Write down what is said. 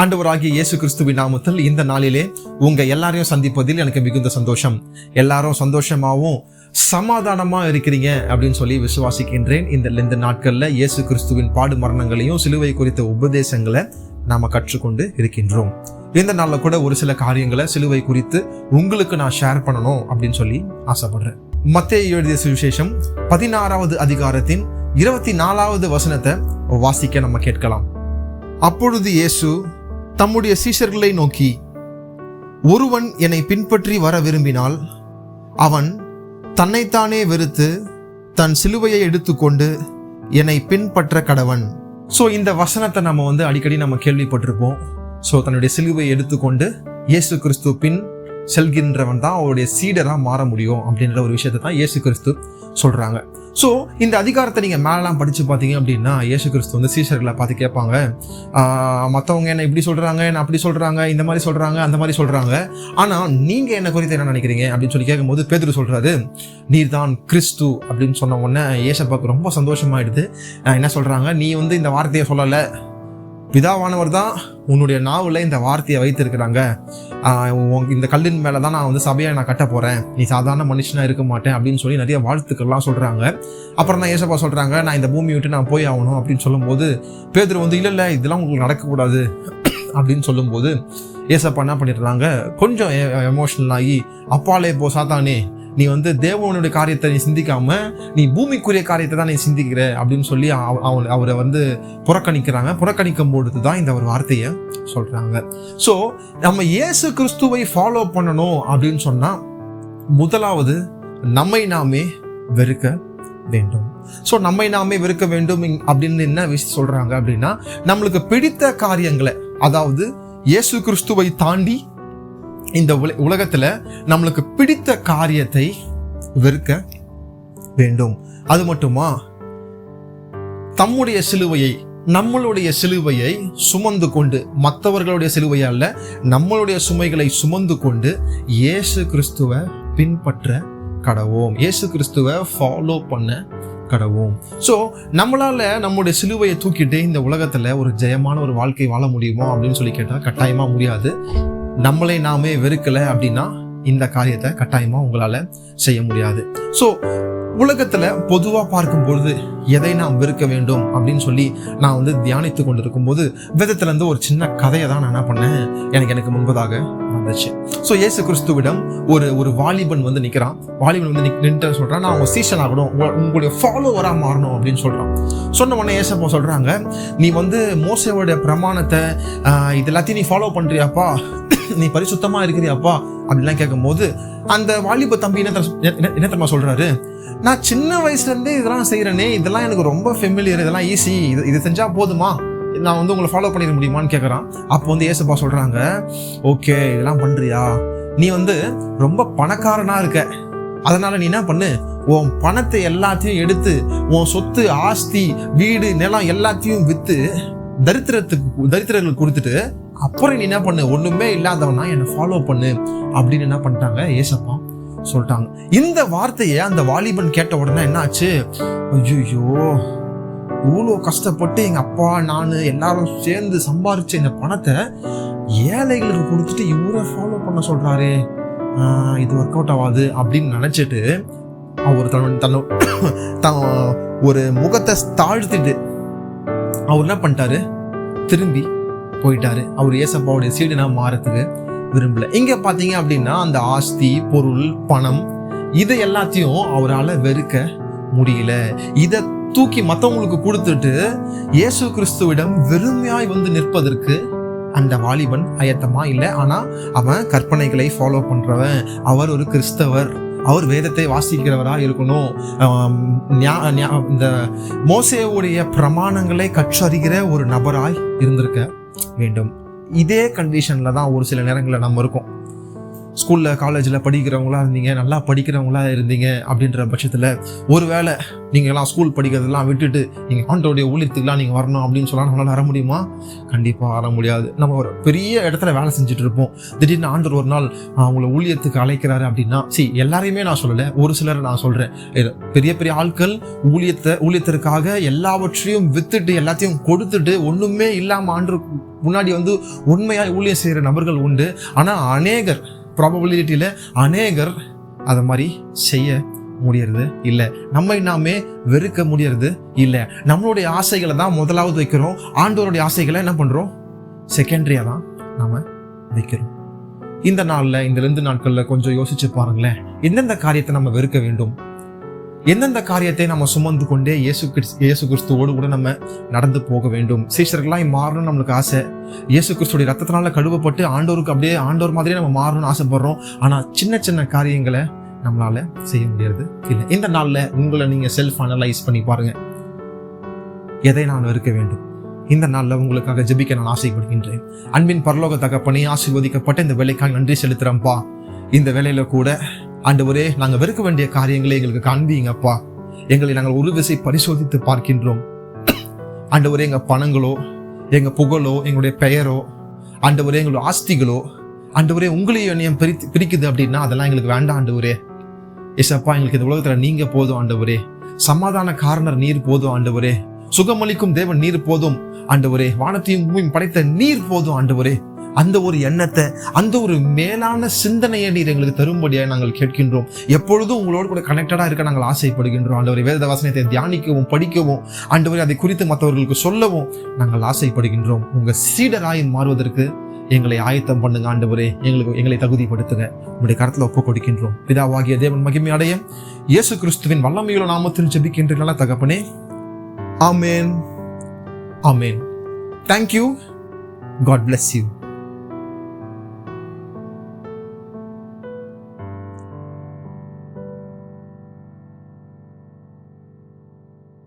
ஆண்டவராகிய இயேசு கிறிஸ்துவின் நாமத்தில் இந்த நாளிலே உங்க எல்லாரையும் சந்திப்பதில் எனக்கு மிகுந்த சந்தோஷம். எல்லாரும் சந்தோஷமாகவும் சமாதானமா இருக்கிறீங்க அப்படின்னு சொல்லி விசுவாசிக்கின்றேன். இந்த இந்த நாட்கள்ல இயேசு கிறிஸ்துவின் பாடு மரணங்களையும் சிலுவை குறித்த உபதேசங்களை நாம கற்றுக்கொண்டு இருக்கின்றோம். இந்த நாளில் கூட ஒரு சில காரியங்களை சிலுவை குறித்து உங்களுக்கு நான் ஷேர் பண்ணணும் அப்படின்னு சொல்லி ஆசைப்படுறேன். மத்திய எழுதிய சுவிசேஷம் பதினாறாவது அதிகாரத்தின் இருபத்தி நாலாவது வசனத்தை வாசிக்க நம்ம கேட்கலாம். அப்பொழுது இயேசு தம்முடைய சீஷர்களை நோக்கி ஒருவன் என்னை பின்பற்றி வர விரும்பினால் அவன் தன்னைத்தானே வெறுத்து தன் சிலுவையை எடுத்துக்கொண்டு என்னை பின்பற்ற கடவன். ஸோ இந்த வசனத்தை நம்ம வந்து அடிக்கடி நம்ம கேள்விப்பட்டிருப்போம். ஸோ தன்னுடைய சிலுவையை எடுத்துக்கொண்டு இயேசு கிறிஸ்து பின் செல்கின்றவன் தான் அவருடைய சீடராக மாற முடியும் அப்படின்ற ஒரு விஷயத்தை தான் இயேசு கிறிஸ்து சொல்கிறாங்க ஸோ இந்த அதிகாரத்தை நீங்கள் மேலெலாம் படித்து பார்த்தீங்க அப்படின்னா இயேசு கிறிஸ்து வந்து சீசர்களை பார்த்து கேட்பாங்க. மற்றவங்க என்ன இப்படி சொல்கிறாங்க என்ன அப்படி சொல்கிறாங்க இந்த மாதிரி சொல்கிறாங்க அந்த மாதிரி சொல்கிறாங்க ஆனால் நீங்கள் என்ன குறித்து என்ன நினைக்கிறீங்க அப்படின்னு சொல்லி கேட்கும்போது பேதுரு சொல்கிறாரு நீர் தான் கிறிஸ்து அப்படின்னு சொன்ன உடனே ஏசப்பாக்கு ரொம்ப சந்தோஷமாயிடுது. என்ன சொல்கிறாங்க நீ வந்து இந்த வார்த்தையை சொல்லலை. பிதாவானவர் தான் உன்னுடைய நாவில் இந்த வார்த்தையை வைத்திருக்கிறாங்க. இந்த கல்லின் மேலே தான் நான் வந்து சபையை நான் கட்ட போகிறேன் நீ சாதாரண மனுஷனாக இருக்க மாட்டேன் அப்படின்னு சொல்லி நிறைய வாழ்த்துக்கள்லாம் சொல்கிறாங்க அப்புறம் தான் ஏசப்பா சொல்கிறாங்க நான் இந்த பூமி விட்டு நான் போய் ஆகணும் அப்படின்னு சொல்லும்போது பேதர் வந்து இல்லை இல்லை இதெல்லாம் உங்களுக்கு நடக்கக்கூடாது. அப்படின்னு சொல்லும்போது ஏசப்பா என்ன பண்ணிடுறாங்க கொஞ்சம் எமோஷனல் ஆகி அப்பாலே போ சாத்தானே நீ வந்து தேவனுடைய காரியத்தை நீ சிந்திக்காம நீ பூமிக்குரிய காரியத்தை தான் நீ சிந்திக்கிற அப்படின்னு சொல்லி அவ- அவ- அவரை வந்து புறக்கணிக்கிறாங்க. புறக்கணிக்கும் பொழுது தான் இந்த ஒரு வார்த்தையை சொல்றாங்க. ஸோ நம்ம இயேசு கிறிஸ்துவை ஃபாலோ பண்ணணும் அப்படின்னு சொன்னா முதலாவது நம்மை நாமே வெறுக்க வேண்டும். ஸோ நம்மை நாமே வெறுக்க வேண்டும் அப்படின்னு என்ன விஷயம் சொல்றாங்க அப்படின்னா நம்மளுக்கு பிடித்த காரியங்களை அதாவது இயேசு கிறிஸ்துவை தாண்டி இந்த உல- உலகத்தில் நம்மளுக்கு பிடித்த காரியத்தை வெறுக்க வேண்டும். அது மட்டுமா? தம்முடைய சிலுவையை நம்மளுடைய சிலுவையை சுமந்து கொண்டு மற்றவர்களுடைய சிலுவையை அல்ல நம்மளுடைய சுமைகளை சுமந்து கொண்டு இயேசு கிறிஸ்துவை பின்பற்ற கடவோம். இயேசு கிறிஸ்துவை ஃபாலோ பண்ண கடவோம். ஸோ நம்மளால நம்முடைய சிலுவையை தூக்கிட்டு இந்த உலகத்துல ஒரு ஜெயமான ஒரு வாழ்க்கை வாழ முடியுமா அப்படின்னு சொல்லி கேட்டால் கட்டாயமா முடியாது. நம்மளை நாமே வெறுக்கல அப்படின்னா இந்த காரியத்தை கட்டாயமாக உங்களால் செய்ய முடியாது. ஸோ உலகத்தில் பொதுவாக பார்க்கும் பொழுது எதை நாம் வெறுக்க வேண்டும் அப்படின்னு சொல்லி நான் வந்து தியானித்து கொண்டு இருக்கும்போது விதத்துல இருந்து ஒரு சின்ன கதையை தான் நான் என்ன பண்ணேன்? எனக்கு எனக்கு முன்பதாக வந்துச்சு. ஸோ இயேசு கிறிஸ்துவிடம் ஒரு ஒரு வாலிபன் வந்து நிற்கிறான் வாலிபன் வந்து நிக்- நின்னுட்டு சொல்றான் நான் உங்கள் சீசன் ஆகணும் உங்களுடைய ஃபாலோவராக மாறணும் அப்படின்னு சொல்கிறான் சொன்ன உடனே ஏசப்போ சொல்கிறாங்க நீ வந்து மோசையோட பிரமாணத்தை இது எல்லாத்தையும் நீ ஃபாலோ பண்ணுறியாப்பா நீ பரிசுத்தமாக இருக்கிறியாப்பா? அப்படிலாம் கேட்கும்போது அந்த வாலிப தம்பி என்ன என்ன தெரியுமா நான் சின்ன வயசுலேருந்தே இதெல்லாம் செய்கிறேனே இதெல்லாம் எனக்கு ரொம்ப ஃபெமிலியர் இதெல்லாம் ஈஸி இது இது செஞ்சால் போதுமா? நான் வந்து உங்களை ஃபாலோ பண்ணிட முடியுமான்னு கேட்குறான் அப்போ வந்து ஏசப்பா சொல்கிறாங்க ஓகே இதெல்லாம் பண்ணுறியா நீ வந்து ரொம்ப பணக்காரனாக இருக்க. அதனால் நீ என்ன பண்ணு? உன் பணத்தை எல்லாத்தையும் எடுத்து உன் சொத்து ஆஸ்தி வீடு நிலம் எல்லாத்தையும் விற்று தரித்திரத்துக்கு தரித்திரங்களுக்கு கொடுத்துட்டு அப்புறம் நீ என்ன பண்ணு? ஒன்றுமே இல்லாதவனா என்னை ஃபாலோ பண்ணு. அப்படின்னு என்ன பண்ணிட்டாங்க? ஏசப்பா சொல்லிட்டாங்க. இந்த வார்த்தையை அந்த வாலிபன் கேட்ட உடனே என்ன ஆச்சு ஐயோ இவ்வளோ கஷ்டப்பட்டு எங்கள் அப்பா நான் எல்லாரும் சேர்ந்து சம்பாரிச்ச இந்த பணத்தை ஏழைகளுக்கு கொடுத்துட்டு இவரை ஃபாலோ பண்ண சொல்கிறாரே இது ஒர்க் அவுட் ஆகாது அப்படின்னு நினச்சிட்டு அவர் தன் தன் தான் ஒரு முகத்தை தாழ்த்திட்டு அவர் என்ன பண்ணிட்டாரு? திரும்பி போயிட்டாரு. அவர் ஏசப்பாவுடைய சீடுனா மாறத்துக்கு விரும்பல. இங்க பாத்தீங்க அப்படின்னா அந்த ஆஸ்தி பொருள் பணம் இதை எல்லாத்தையும் அவரால் வெறுக்க முடியல. இதை தூக்கி மற்றவங்களுக்கு கொடுத்துட்டு இயேசு கிறிஸ்துவிடம் வெறுமையாய் வந்து நிற்பதற்கு அந்த வாலிபன் அயத்தமாக இல்லை. ஆனால் அவன் கற்பனைகளை ஃபாலோ பண்ணுறவன் அவர் ஒரு கிறிஸ்தவர். அவர் வேதத்தை வாசிக்கிறவராக இருக்கணும். இந்த மோசேவுடைய பிரமாணங்களை கற்றறிகிற ஒரு நபராய் இருந்திருக்க வேண்டும். இதே கண்டிஷனில் தான் ஒரு சில நேரங்களில் நம்ம இருக்கோம். ஸ்கூலில் காலேஜில் படிக்கிறவங்களா இருந்தீங்க நல்லா படிக்கிறவங்களா இருந்தீங்க அப்படின்ற பட்சத்தில் ஒருவேளை நீங்கள்லாம் ஸ்கூல் படிக்கிறதெல்லாம் விட்டுட்டு நீங்கள் ஆண்டோடைய ஊழியத்துக்குலாம் நீங்கள் வரணும் அப்படின்னு சொன்னால் நம்மளால் வர முடியுமா? கண்டிப்பாக வர முடியாது. நம்ம ஒரு பெரிய இடத்துல வேலை செஞ்சுட்டு இருப்போம். திடீர்னு ஆண்டர் ஒரு நாள் அவங்கள ஊழியத்துக்கு அழைக்கிறாரு அப்படின்னா சரி எல்லாரையுமே நான் சொல்லலை. ஒரு சிலர் நான் சொல்கிறேன் பெரிய பெரிய ஆட்கள் ஊழியத்தை ஊழியத்திற்காக எல்லாவற்றையும் வித்துட்டு எல்லாத்தையும் கொடுத்துட்டு ஒன்றுமே இல்லாமல் ஆண்டு முன்னாடி வந்து உண்மையாக ஊழியம் செய்கிற நபர்கள் உண்டு. ஆனால் அநேகர் ப்ராபபிலிட்டியில் அநேகர் அதை மாதிரி செய்ய முடியறது இல்லை. நம்மை நாமே வெறுக்க முடியறது இல்லை. நம்மளுடைய ஆசைகளை தான் முதலாவது வைக்கிறோம். ஆண்டவருடைய ஆசைகளை என்ன பண்ணுறோம் செகண்டரியாக தான் நாம் வைக்கிறோம். இந்த நாளில் இந்த ரெண்டு நாட்களில் கொஞ்சம் யோசிச்சு பாருங்களேன். எந்தெந்த காரியத்தை நம்ம வெறுக்க வேண்டும்? எந்தெந்த காரியத்தை நம்ம சுமந்து கொண்டே இயேசு கிறிஸ் இயேசு கிறிஸ்துவோடு கூட நம்ம நடந்து போக வேண்டும். சீஷர்களாய் மாறணும் நம்மளுக்கு ஆசை. இயேசு கிறிஸ்துடைய ரத்தத்தினால கழுவப்பட்டு ஆண்டோருக்கு அப்படியே ஆண்டோர் மாதிரியே நம்ம மாறணும்னு ஆசைப்படுறோம். ஆனால் சின்ன சின்ன காரியங்களை நம்மளால செய்ய முடியாது இல்லை. இந்த நாளில் உங்களை நீங்க செல்ஃப் அனலைஸ் பண்ணி பாருங்க. எதை நான் இருக்க வேண்டும்? இந்த நாளில் உங்களுக்காக ஜெபிக்க நான் ஆசைப்படுகின்றேன். அன்பின் பரலோக தகப்பனே ஆசீர்வதிக்கப்பட்ட இந்த வேலைக்காக நன்றி செலுத்துறேன்ப்பா இந்த வேலையில கூட ஆண்டவரே நாங்கள் வெறுக்க வேண்டிய காரியங்களை எங்களுக்கு காண்பீங்கப்பா எங்களை நாங்கள் ஒரு விசை பரிசோதித்து பார்க்கின்றோம். ஆண்டவரே எங்கள் பணங்களோ எங்கள் புகழோ எங்களுடைய பெயரோ ஆண்டவரே எங்களுடைய ஆஸ்திகளோ ஆண்டவரே உங்களையும் என்னையும் பிரித்து பிரிக்குது அப்படின்னா அதெல்லாம் எங்களுக்கு வேண்டாம் ஆண்டவரே. எஸ்அப்பா எங்களுக்கு இந்த உலகத்தில் நீங்கள் போதும் ஆண்டவரே. சமாதான காரணர் நீர் போதும் ஆண்டவரே. சுகமளிக்கும் தேவன் நீர் போதும் ஆண்டவரே. வானத்தையும் பூமியும் படைத்த நீர் போதும் ஆண்டவரே. அந்த ஒரு எண்ணத்தை அந்த ஒரு மேலான சிந்தனையை நீர் எங்களுக்கு தரும்படியாக நாங்கள் கேட்கின்றோம். எப்பொழுதும் உங்களோடு கூட கனெக்டடாக இருக்க நாங்கள் ஆசைப்படுகின்றோம். ஆண்டவரை வேத வசனத்தை தியானிக்கவும் படிக்கவும் ஆண்டவரை அதை குறித்து மற்றவர்களுக்கு சொல்லவும் நாங்கள் ஆசைப்படுகின்றோம். உங்கள் சீடராய் மாறுவதற்கு எங்களை ஆயத்தம் பண்ணுங்க ஆண்டவரே. எங்களுக்கு எங்களை தகுதிப்படுத்துங்க. உங்களுடைய கருத்துல ஒப்பு கொடுக்கின்றோம். பிதாவாகிய தேவன் மகிமை அடைய இயேசு கிறிஸ்துவின் வல்லமையுள்ள நாமத்தில் நல்ல தகப்பனே? ஆமேன். ஆமேன். Thank you God bless you